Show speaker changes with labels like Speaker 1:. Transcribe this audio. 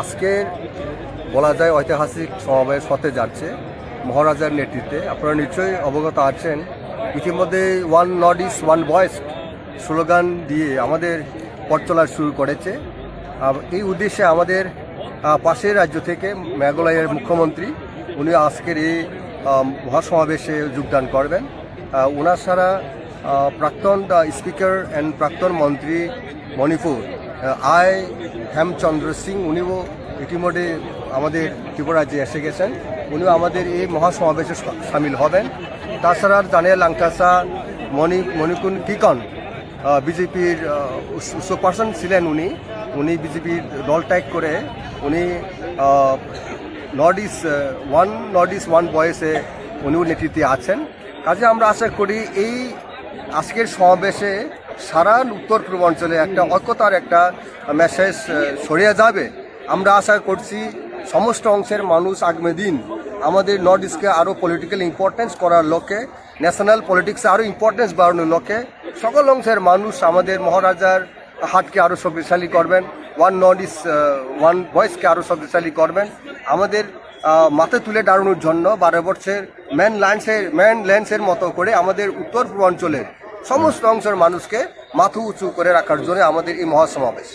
Speaker 1: আজকের বলা যায় ঐতিহাসিক সমাবেশ হতে যাচ্ছে। মহারাজার নেতৃত্বে আপনারা নিশ্চয়ই অবগত আছেন। ইতিমধ্যে one north east one voice slogan দিয়ে আমাদের পথ চলা শুরু করেছে। এই উদ্দেশ্যে আমাদের পাশের রাজ্য থেকে মেঘালয়ের মুখ্যমন্ত্রী উনি আজকের এই মহাসমাবেশে যোগদান করবেন। ওনার আহ, প্রাক্তন স্পিকার অ্যান্ড প্রাক্তন মন্ত্রী মণিপুর আই হেমচন্দ্র সিং, উনিও ইতিমধ্যে আমাদের ত্রিপুরাজ্যে এসে গেছেন। উনিও আমাদের এই মহাসমাবেশে সামিল হবেন। তাছাড়া জানিয়া লাংটাসা, মণি, মণিকুন কিকন বিজেপির পার্সন ছিলেন উনি। উনি বিজেপির দল ত্যাগ করে উনি north east one north east one বয়েসে উনিও নেতৃত্বে আছেন। কাজে আমরা আশা করি এই আজকের সমাবেশে সারা উত্তর পূর্বাঞ্চলে একটা ঐক্যতার একটা মেসেজ ছড়িয়ে যাবে। আমরা আশা করছি সমস্ত অংশের মানুষ আগামী দিন আমাদের নর্থ ইস্টকে আরও পলিটিক্যাল ইম্পর্টেন্স করার লক্ষ্যে ন্যাশনাল পলিটিক্সে আরও ইম্পর্টেন্স বাড়ানোর লক্ষ্যে সকল অংশের মানুষ আমাদের মহারাজার হাটকে আরও শক্তিশালী করবেন ওয়ান নর্থ ইস্ট ওয়ান ভয়েসকে আরও শক্তিশালী করবেন। আমাদের মাথা তুলে দাঁড়ানোর জন্য বারো বছর ম্যান ল্যান্ডসের ম্যান ল্যান্ডসের মতো করে আমাদের উত্তর পূর্বাঞ্চলের সমস্ত অংশের মানুষকে মাথু উঁচু করে রাখার জন্য আমাদের এই মহাসমাবেশ।